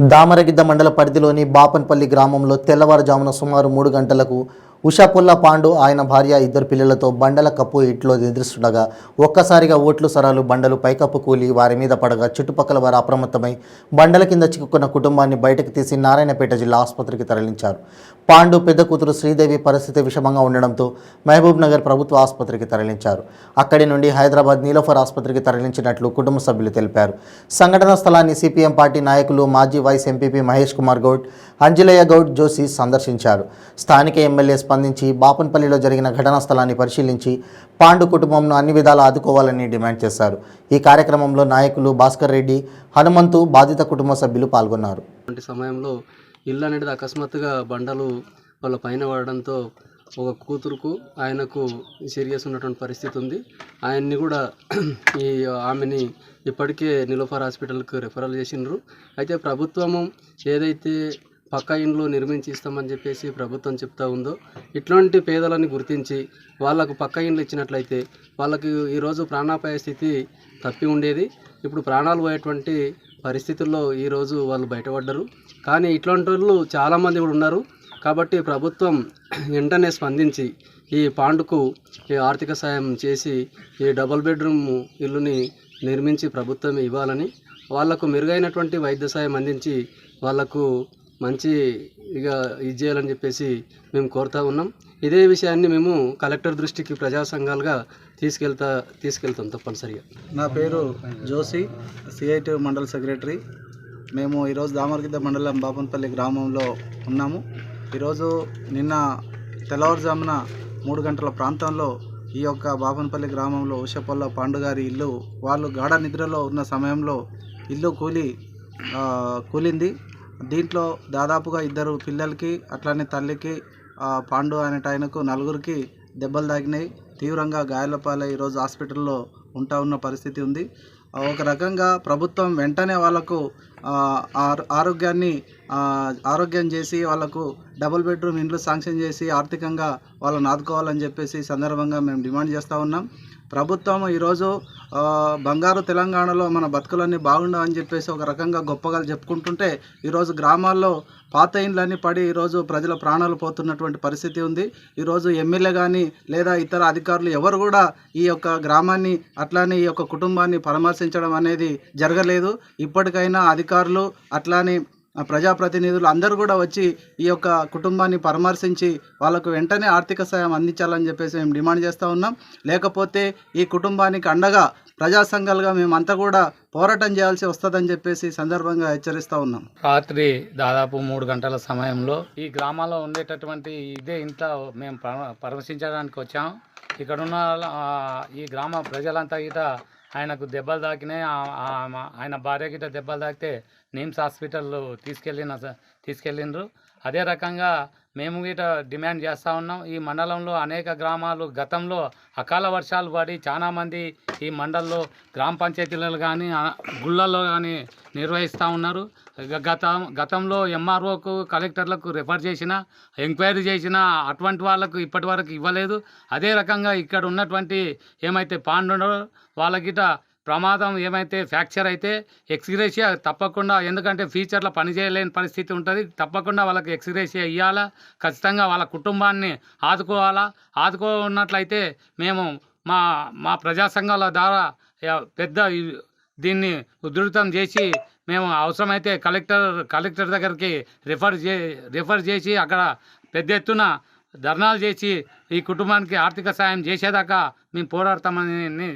దామరగిద్ద మండల పరిధిలోని బాపన్పల్లి గ్రామంలో తెల్లవారుజామున సుమారు మూడు గంటలకు ఉషాపుల్ల పాండు ఆయన భార్య ఇద్దరు పిల్లలతో బండల కప్పు ఇంట్లో నిద్రిస్తుండగా ఒక్కసారిగా ఓట్లు సరాలు బండలు పైకప్పు కూలి వారి మీద పడగా చుట్టుపక్కల వారు అప్రమత్తమై బండల కింద చిక్కుకున్న కుటుంబాన్ని బయటకు తీసి నారాయణపేట జిల్లా ఆసుపత్రికి తరలించారు. పాండు పెద్ద కూతురు శ్రీదేవి పరిస్థితి విషమంగా ఉండడంతో మహబూబ్ నగర్ ప్రభుత్వ ఆసుపత్రికి తరలించారు. అక్కడి నుండి హైదరాబాద్ నీలోఫర్ ఆసుపత్రికి తరలించినట్లు కుటుంబ సభ్యులు తెలిపారు. సంఘటనా స్థలాన్ని సిపిఎం పార్టీ నాయకులు మాజీ వైస్ ఎంపీపీ మహేష్ కుమార్ గౌడ్ అంజలయ్య గౌడ్ జోషి సందర్శించారు. స్థానిక ఎమ్మెల్యే స్పందించి బాపన్పల్లిలో జరిగిన ఘటనా స్థలాన్ని పరిశీలించి పాండు కుటుంబంను అన్ని విధాలా ఆదుకోవాలని డిమాండ్ చేశారు. ఈ కార్యక్రమంలో నాయకులు భాస్కర్ రెడ్డి హనుమంతు బాధిత కుటుంబ సభ్యులు పాల్గొన్నారు. సమయంలో ఇల్లు అనేది అకస్మాత్తుగా బండలు వాళ్ళ పైన పడడంతో ఒక కూతురుకు ఆయనకు సీరియస్ ఉన్నటువంటి పరిస్థితి ఉంది. ఆయన్ని కూడా ఈ ఆమెని ఇప్పటికే నిలోఫర్ హాస్పిటల్కి రెఫరల్ చేసిండ్రు. అయితే ప్రభుత్వము ఏదైతే పక్క ఇండ్లు నిర్మించి ఇస్తామని చెప్పేసి ప్రభుత్వం చెప్తా ఉందో ఇట్లాంటి పేదలని గుర్తించి వాళ్ళకు పక్క ఇండ్లు ఇచ్చినట్లయితే వాళ్ళకి ఈరోజు ప్రాణాపాయ స్థితి తప్పి ఉండేది. ఇప్పుడు ప్రాణాలు పోయేటువంటి పరిస్థితుల్లో ఈరోజు వాళ్ళు బయటపడ్డరు. కానీ ఇట్లాంటి వాళ్ళు చాలామంది కూడా ఉన్నారు. కాబట్టి ప్రభుత్వం వెంటనే స్పందించి ఈ పాండుకు ఈ ఆర్థిక సాయం చేసి ఈ డబుల్ బెడ్రూమ్ ఇల్లుని నిర్మించి ప్రభుత్వం ఇవ్వాలని వాళ్ళకు మెరుగైనటువంటి వైద్య సాయం అందించి వాళ్ళకు మంచి ఇక ఇది చేయాలని చెప్పేసి మేము కోరుతా ఉన్నాం. ఇదే విషయాన్ని మేము కలెక్టర్ దృష్టికి ప్రజా సంఘాలుగా తీసుకెళ్తా తీసుకెళ్తాం తప్పనిసరిగా. నా పేరు జోసి సిఐటి మండల సెక్రటరీ. మేము ఈరోజు దామరగిద్ద మండలం బాపన్పల్లి గ్రామంలో ఉన్నాము. ఈరోజు నిన్న తెల్లవారుజామున మూడు గంటల ప్రాంతంలో ఈ యొక్క బాపన్పల్లి గ్రామంలో ఉషపల్ల పాండుగారి ఇల్లు వాళ్ళు గాఢ నిద్రలో ఉన్న సమయంలో ఇల్లు కూలి కూలింది. దీంట్లో దాదాపుగా ఇద్దరు పిల్లలకి అట్లానే తల్లికి పాండు అనేట ఆయనకు నలుగురికి దెబ్బలు తాకినాయి. తీవ్రంగా గాయాల పాలై ఈరోజు హాస్పిటల్లో ఉంటా ఉన్న పరిస్థితి ఉంది. ఒక రకంగా ప్రభుత్వం వెంటనే వాళ్ళకు ఆ, ఆరోగ్యాన్ని ఆరోగ్యం చేసి వాళ్ళకు డబుల్ బెడ్రూమ్ ఇండ్లు శాంక్షన్ చేసి ఆర్థికంగా వాళ్ళని ఆదుకోవాలని చెప్పేసి సందర్భంగా మేము డిమాండ్ చేస్తూ ఉన్నాం. ప్రభుత్వం ఈరోజు బంగారు తెలంగాణలో మన బతుకులన్నీ బాగుండవని చెప్పేసి ఒక రకంగా గొప్పగా చెప్పుకుంటుంటే ఈరోజు గ్రామాల్లో పాత ఇండ్లన్నీ పడి ఈరోజు ప్రజల ప్రాణాలు పోతున్నటువంటి పరిస్థితి ఉంది. ఈరోజు ఎమ్మెల్యే కానీ లేదా ఇతర అధికారులు ఎవరు కూడా ఈ యొక్క గ్రామాన్ని అట్లానే ఈ యొక్క కుటుంబాన్ని పరామర్శించడం అనేది జరగలేదు. ఇప్పటికైనా అధికారులు అట్లానే ప్రజాప్రతినిధులు అందరూ కూడా వచ్చి ఈ యొక్క కుటుంబాన్ని పరామర్శించి వాళ్ళకు వెంటనే ఆర్థిక సాయం అందించాలని చెప్పేసి మేము డిమాండ్ చేస్తూ ఉన్నాం. లేకపోతే ఈ కుటుంబానికి అండగా ప్రజా సంఘాలుగా మేమంతా కూడా పోరాటం చేయాల్సి వస్తుందని చెప్పేసి సందర్భంగా హెచ్చరిస్తూ ఉన్నాం. రాత్రి దాదాపు మూడు గంటల సమయంలో ఈ గ్రామాల్లో ఉండేటటువంటి ఇదే ఇంట్లో మేము పరామర్శించడానికి వచ్చాం. ఇక్కడ ఉన్న ఈ గ్రామ ప్రజలంతా ఇట ఆయనకు దెబ్బలు తాకినాయి ఆయన భార్య గిట్ట దెబ్బలు తాకితే నిమ్స్ హాస్పిటల్ తీసుకెళ్ళిన తీసుకెళ్ళిండ్రు. అదే రకంగా మేము గిట డిమాండ్ చేస్తూ ఉన్నాం. ఈ మండలంలో అనేక గ్రామాలు గతంలో అకాల వర్షాలు పడి చాలామంది ఈ మండలంలో గ్రామ పంచాయతీలలో కానీ గుళ్ళల్లో కానీ నిర్వహిస్తూ ఉన్నారు. గత గతంలో ఎంఆర్ఓకు కలెక్టర్లకు రిఫర్ చేసిన ఎంక్వైరీ చేసిన అటువంటి వాళ్ళకు ఇప్పటి వరకు ఇవ్వలేదు. అదే రకంగా ఇక్కడ ఉన్నటువంటి ఏమైతే పాండు వాళ్ళకిట ప్రమాదం ఏమైతే ఫ్రాక్చర్ అయితే ఎక్స్గ్రేషియా తప్పకుండా ఎందుకంటే ఫ్యూచర్లో పనిచేయలేని పరిస్థితి ఉంటుంది. తప్పకుండా వాళ్ళకి ఎక్స్గ్రేషియా ఇవ్వాలా ఖచ్చితంగా వాళ్ళ కుటుంబాన్ని ఆదుకోవాలా? ఆదుకోనట్లయితే మేము మా మా ప్రజా సంఘాల ద్వారా పెద్ద దీన్ని ఉధృతం చేసి మేము అవసరమైతే కలెక్టర్ కలెక్టర్ దగ్గరికి రిఫర్ చే రిఫర్ చేసి అక్కడ పెద్ద ఎత్తున ధర్నాలు చేసి ఈ కుటుంబానికి ఆర్థిక సాయం చేసేదాకా మేము పోరాడతామని